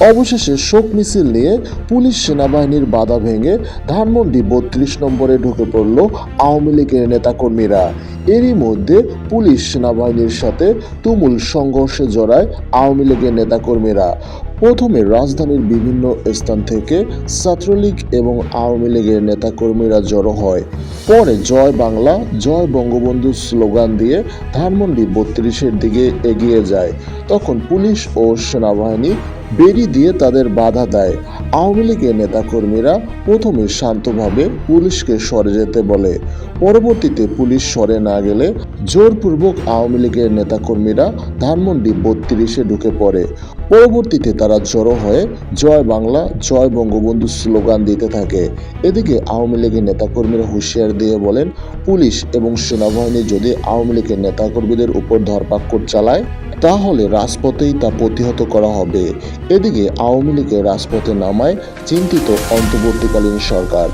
অবশেষে শোক মিছিল নিয়ে পুলিশ সেনাবাহিনীর বাধা ভেঙে ধানমন্ডি বত্রিশ নম্বরে ঢুকে পড়ল আওয়ামী লীগের নেতাকর্মীরা। এরই মধ্যে পুলিশ সেনাবাহিনীর সাথে তুমুল সংঘর্ষে জড়ায় আওয়ামী লীগের নেতাকর্মীরা। প্রথমে রাজধানীর বিভিন্ন স্থান থেকে ছাত্রলীগ এবং আওয়ামী লীগের নেতাকর্মীরা জড়ো হয়। পরে জয় বাংলা, জয় বঙ্গবন্ধু স্লোগান দিয়ে ধানমন্ডি বত্রিশের দিকে এগিয়ে যায়। তখন পুলিশ ও সেনাবাহিনী বেরি দিয়ে তাদের বাধা দেয়। আওয়ামী লীগের নেতাকর্মীরা প্রথমে শান্তভাবে পুলিশকে সরে যেতে বলে। পরবর্তীতে পুলিশ সরে না গেলে জোরপূর্বক আওয়ামী লীগের নেতাকর্মীরা ধানমন্ডি বত্রিশে ঢুকে পড়ে। পরবর্তীতে তারা জড়ো হয়ে জয় বাংলা, জয় বঙ্গবন্ধু স্লোগান দিতে থাকে। এদিকে আওয়ামী লীগের নেতাকর্মীরা হুঁশিয়ার দিয়ে বলেন, পুলিশ এবং সেনাবাহিনী যদি আওয়ামী লীগের নেতাকর্মীদের উপর ধরপাকড় চালায় তাহলে রাজপথেই তা প্রতিহত করা হবে। এদিকে আওয়ামী লীগের রাজপথে নামায় চিন্তিত অন্তর্বর্তীকালীন সরকার।